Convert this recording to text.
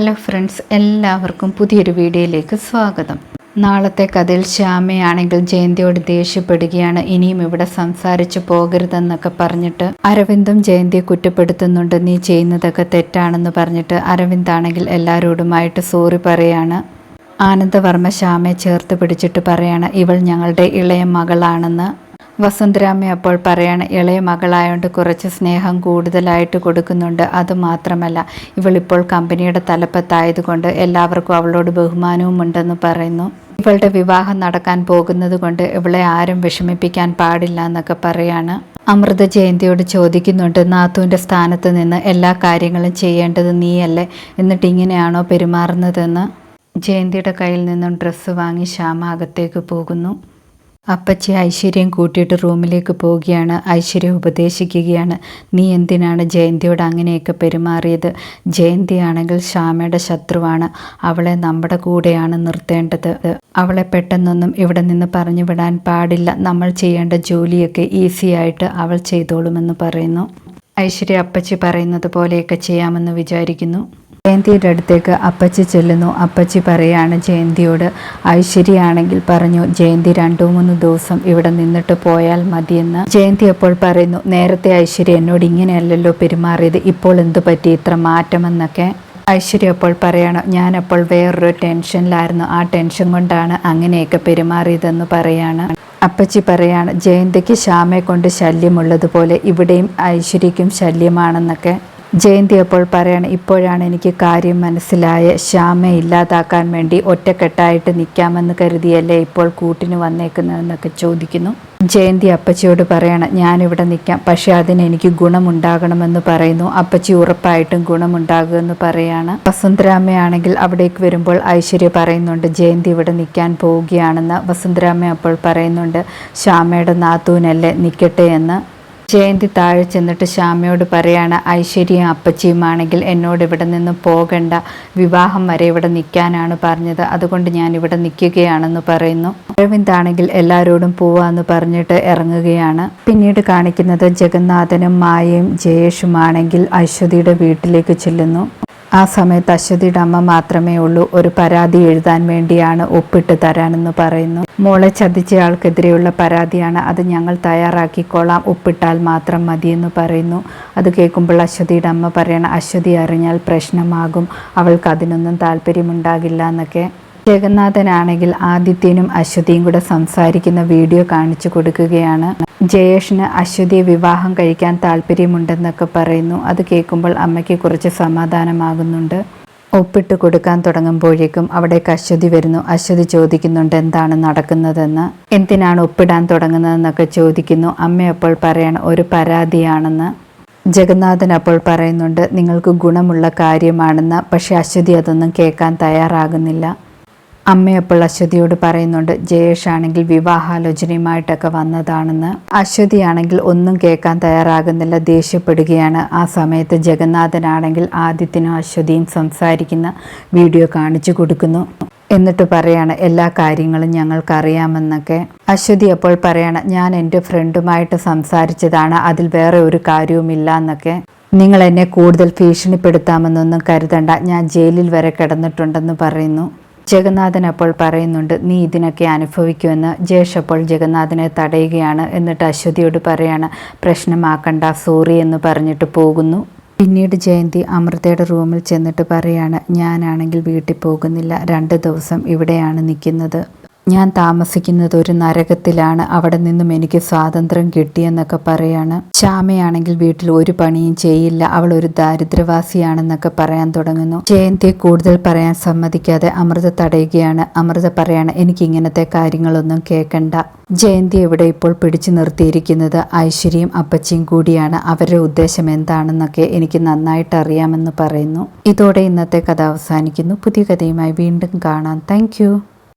Hello friends എല്ലാവർക്കും പുതിയൊരു വീഡിയോയിലേക്ക് സ്വാഗതം. നാളത്തെ കഥയിൽ ശ്യാമയാണെങ്കിൽ ജയന്തിയോട് ദേഷ്യപ്പെടുകയാണ്. ഇനിയും ഇവിടെ സംസാരിച്ചു പോകരുതെന്നൊക്കെ പറഞ്ഞിട്ട് അരവിന്ദും ജയന്തിയെ കുറ്റപ്പെടുത്തുന്നുണ്ട്. നീ ചെയ്യുന്നതൊക്കെ തെറ്റാണെന്ന് പറഞ്ഞിട്ട് അരവിന്ദാണെങ്കിൽ എല്ലാവരോടുമായിട്ട് സോറി പറയാണ്. ആനന്ദവർമ്മ ശ്യാമയെ ചേർത്ത് പിടിച്ചിട്ട് പറയാണ് ഇവൾ ഞങ്ങളുടെ ഇളയ മകളാണെന്ന്. വസുന്ധരാമ്മ അപ്പോൾ പറയാണ് ഇളയ മകളായതുകൊണ്ട് കുറച്ച് സ്നേഹം കൂടുതലായിട്ട് കൊടുക്കുന്നുണ്ട്. അതുമാത്രമല്ല ഇവളിപ്പോൾ കമ്പനിയുടെ തലപ്പത്തായതുകൊണ്ട് എല്ലാവർക്കും അവളോട് ബഹുമാനവും ഉണ്ടെന്ന് പറയുന്നു. ഇവളുടെ വിവാഹം നടക്കാൻ പോകുന്നത് കൊണ്ട് ഇവളെ ആരും വിഷമിപ്പിക്കാൻ പാടില്ല എന്നൊക്കെ പറയാണ്. അമൃത ജയന്തിയോട് ചോദിക്കുന്നുണ്ട് നാത്തുവിന്റെ സ്ഥാനത്ത് നിന്ന് എല്ലാ കാര്യങ്ങളും ചെയ്യേണ്ടത് നീയല്ലേ? എന്നിട്ട് ഇങ്ങനെയാണോ പെരുമാറുന്നതെന്ന്? ജയന്തിയുടെ കയ്യിൽ നിന്നും ഡ്രസ്സ് വാങ്ങി ശ്യാമ അകത്തേക്ക് പോകുന്നു. അപ്പച്ചി ഐശ്വര്യം കൂട്ടിയിട്ട് റൂമിലേക്ക് പോവുകയാണ്. ഐശ്വര്യം ഉപദേശിക്കുകയാണ്. നീ എന്തിനാണ് ജയന്തിയോട് അങ്ങനെയൊക്കെ പെരുമാറിയത്? ജയന്തിയാണെങ്കിൽ ശ്യാമയുടെ ശത്രുവാണ്. അവളെ നമ്മുടെ കൂടെയാണ് നിർത്തേണ്ടത്. അവളെ പെട്ടെന്നൊന്നും ഇവിടെ നിന്ന് പറഞ്ഞു വിടാൻ പാടില്ല. നമ്മൾ ചെയ്യേണ്ട ജോലിയൊക്കെ ഈസി ആയിട്ട് അവൾ ചെയ്തോളുമെന്ന് പറയുന്നു. ഐശ്വര്യ അപ്പച്ചി പറയുന്നത് പോലെയൊക്കെ ചെയ്യാമെന്ന് വിചാരിക്കുന്നു. ജയന്തിയുടെ അടുത്തേക്ക് അപ്പച്ചി ചെല്ലുന്നു. അപ്പച്ചി പറയാണ് ജയന്തിയോട് ഐശ്വര്യയാണെങ്കിൽ പറഞ്ഞു ജയന്തി രണ്ടു മൂന്ന് ദിവസം ഇവിടെ നിന്നിട്ട് പോയാൽ മതിയെന്ന്. ജയന്തി അപ്പോൾ പറയുന്നു നേരത്തെ ഐശ്വര്യ എന്നോട് ഇങ്ങനെയല്ലല്ലോ പെരുമാറിയത്. ഇപ്പോൾ എന്തു പറ്റി? ഇത്ര മാറ്റമെന്നൊക്കെ? ഐശ്വര്യ അപ്പോൾ പറയണം ഞാനപ്പോൾ വേറൊരു ടെൻഷനിലായിരുന്നു. ആ ടെൻഷൻ കൊണ്ടാണ് അങ്ങനെയൊക്കെ പെരുമാറിയതെന്ന് പറയാണ്. അപ്പച്ചി പറയാണ് ജയന്തിക്ക് ശ്യാമയെ കൊണ്ട് ശല്യമുള്ളതുപോലെ ഇവിടെയും ഐശ്വര്യക്കും ശല്യമാണെന്നൊക്കെ. ജയന്തി അപ്പോൾ പറയാണ് ഇപ്പോഴാണ് എനിക്ക് കാര്യം മനസ്സിലായ. ശ്യാമയെ ഇല്ലാതാക്കാൻ വേണ്ടി ഒറ്റക്കെട്ടായിട്ട് നിൽക്കാമെന്ന് കരുതിയല്ലേ ഇപ്പോൾ കൂട്ടിന് വന്നേക്കുന്നതെന്നൊക്കെ ചോദിക്കുന്നു. ജയന്തി അപ്പച്ചിയോട് പറയണം ഞാനിവിടെ നിൽക്കാം പക്ഷെ അതിന് എനിക്ക് ഗുണമുണ്ടാകണമെന്ന് പറയുന്നു. അപ്പച്ചി ഉറപ്പായിട്ടും ഗുണമുണ്ടാകുമെന്ന് പറയാണ്. വസുന്ധരാമ്മയാണെങ്കിൽ അവിടേക്ക് വരുമ്പോൾ ഐശ്വര്യ പറയുന്നുണ്ട് ജയന്തി ഇവിടെ നിൽക്കാൻ പോവുകയാണെന്ന് വസുന്ധരാമ്മ അപ്പോൾ പറയുന്നുണ്ട്. ശ്യാമയുടെ നാത്തൂനല്ലേ നിൽക്കട്ടെ എന്ന്. ജയന്തി താഴെ ചെന്നിട്ട് ശ്യാമയോട് പറയാണ് ഐശ്വര്യയും അപ്പച്ചിയുമാണെങ്കിൽ എന്നോട് ഇവിടെ നിന്ന് പോകണ്ട. വിവാഹം വരെ ഇവിടെ നിൽക്കാനാണ് പറഞ്ഞത്. അതുകൊണ്ട് ഞാൻ ഇവിടെ നിൽക്കുകയാണെന്ന് പറയുന്നു. അരവിന്ദാണെങ്കിൽ എല്ലാവരോടും പോവാന്ന് പറഞ്ഞിട്ട് ഇറങ്ങുകയാണ്. പിന്നീട് കാണിക്കുന്നത് ജഗന്നാഥനും മായയും ജയേഷുമാണെങ്കിൽ അശ്വതിയുടെ വീട്ടിലേക്ക് ചെല്ലുന്നു. ആ സമയത്ത് അശ്വതിയുടെ അമ്മ മാത്രമേ ഉള്ളൂ. ഒരു പരാതി എഴുതാൻ വേണ്ടിയാണ് ഒപ്പിട്ട് തരാനെന്ന് പറയുന്നു. മോളെ ചതിച്ചയാൾക്കെതിരെയുള്ള പരാതിയാണ്. അത് ഞങ്ങൾ തയ്യാറാക്കിക്കോളാം. ഒപ്പിട്ടാൽ മാത്രം മതിയെന്ന് പറയുന്നു. അത് കേൾക്കുമ്പോൾ അശ്വതിയുടെ അമ്മ പറയണം അശ്വതി അറിഞ്ഞാൽ പ്രശ്നമാകും. അവൾക്ക് അതിനൊന്നും താല്പര്യമുണ്ടാകില്ല എന്നൊക്കെ. ജഗന്നാഥനാണെങ്കിൽ ആദിത്യനും അശ്വതിയും കൂടെ സംസാരിക്കുന്ന വീഡിയോ കാണിച്ചു കൊടുക്കുകയാണ്. ജയേഷിന് അശ്വതിയെ വിവാഹം കഴിക്കാൻ താല്പര്യമുണ്ടെന്നൊക്കെ പറയുന്നു. അത് കേൾക്കുമ്പോൾ അമ്മയ്ക്ക് കുറച്ച് സമാധാനമാകുന്നുണ്ട്. ഒപ്പിട്ട് കൊടുക്കാൻ തുടങ്ങുമ്പോഴേക്കും അവിടേക്ക് അശ്വതി വരുന്നു. അശ്വതി ചോദിക്കുന്നുണ്ട് എന്താണ് നടക്കുന്നതെന്ന്? എന്തിനാണ് ഒപ്പിടാൻ തുടങ്ങുന്നതെന്നൊക്കെ ചോദിക്കുന്നു. അമ്മ അപ്പോൾ പറയണം ഒരു പരാതിയാണെന്ന്. ജഗന്നാഥൻ അപ്പോൾ പറയുന്നുണ്ട് നിങ്ങൾക്ക് ഗുണമുള്ള കാര്യമാണെന്ന് പക്ഷെ അശ്വതി അതൊന്നും കേൾക്കാൻ തയ്യാറാകുന്നില്ല. അമ്മയപ്പോൾ അശ്വതിയോട് പറയുന്നുണ്ട് ജയേഷ് ആണെങ്കിൽ വിവാഹാലോചനയുമായിട്ടൊക്കെ വന്നതാണെന്ന്. അശ്വതിയാണെങ്കിൽ ഒന്നും കേൾക്കാൻ തയ്യാറാകുന്നില്ല ദേഷ്യപ്പെടുകയാണ്. ആ സമയത്ത് ജഗന്നാഥനാണെങ്കിൽ ആദിത്യനും അശ്വതിയും സംസാരിക്കുന്ന വീഡിയോ കാണിച്ചു കൊടുക്കുന്നു. എന്നിട്ട് പറയാണ് എല്ലാ കാര്യങ്ങളും ഞങ്ങൾക്കറിയാമെന്നൊക്കെ. അശ്വതി അപ്പോൾ പറയാണ് ഞാൻ എന്റെ ഫ്രണ്ടുമായിട്ട് സംസാരിച്ചതാണ് അതിൽ വേറെ ഒരു കാര്യവുമില്ല എന്നൊക്കെ നിങ്ങൾ എന്നെ കൂടുതൽ ഭീഷണിപ്പെടുത്താമെന്നൊന്നും കരുതണ്ട ഞാൻ ജയിലിൽ വരെ കിടന്നിട്ടുണ്ടെന്ന് പറയുന്നു. ജഗന്നാഥൻ അപ്പോൾ പറയുന്നുണ്ട് നീ ഇതിനൊക്കെ അനുഭവിക്കുമെന്ന്. ജേഷ് അപ്പോൾ ജഗന്നാഥനെ തടയുകയാണ് എന്നിട്ട് അശ്വതിയോട് പറയാണ് പ്രശ്നമാക്കണ്ട സോറി എന്ന് പറഞ്ഞിട്ട് പോകുന്നു. പിന്നീട് ജയന്തി അമൃതയുടെ റൂമിൽ ചെന്നിട്ട് പറയാണ് ഞാനാണെങ്കിൽ വീട്ടിൽ പോകുന്നില്ല രണ്ട് ദിവസം ഇവിടെയാണ് നിൽക്കുന്നത്. ഞാൻ താമസിക്കുന്നത് ഒരു നരകത്തിലാണ്. അവിടെ നിന്നും എനിക്ക് സ്വാതന്ത്ര്യം കിട്ടിയെന്നൊക്കെ പറയാണ്. ശ്യാമയാണെങ്കിൽ വീട്ടിൽ ഒരു പണിയും ചെയ്യില്ല. അവൾ ഒരു ദാരിദ്ര്യവാസിയാണെന്നൊക്കെ പറയാൻ തുടങ്ങുന്നു. ജയന്തിയെ കൂടുതൽ പറയാൻ സമ്മതിക്കാതെ അമൃത തടയുകയാണ്. അമൃത പറയാണ് എനിക്ക് ഇങ്ങനത്തെ കാര്യങ്ങളൊന്നും കേൾക്കണ്ട. ജയന്തി ഇവിടെ ഇപ്പോൾ പിടിച്ചു നിർത്തിയിരിക്കുന്നത്? ഐശ്വര്യയും അപ്പച്ചിയും കൂടിയാണ്. അവരുടെ ഉദ്ദേശം എന്താണെന്നൊക്കെ എനിക്ക് നന്നായിട്ട് അറിയാമെന്ന് പറയുന്നു. ഇതോടെ ഇന്നത്തെ കഥ അവസാനിക്കുന്നു. പുതിയ കഥയുമായി വീണ്ടും കാണാം. താങ്ക്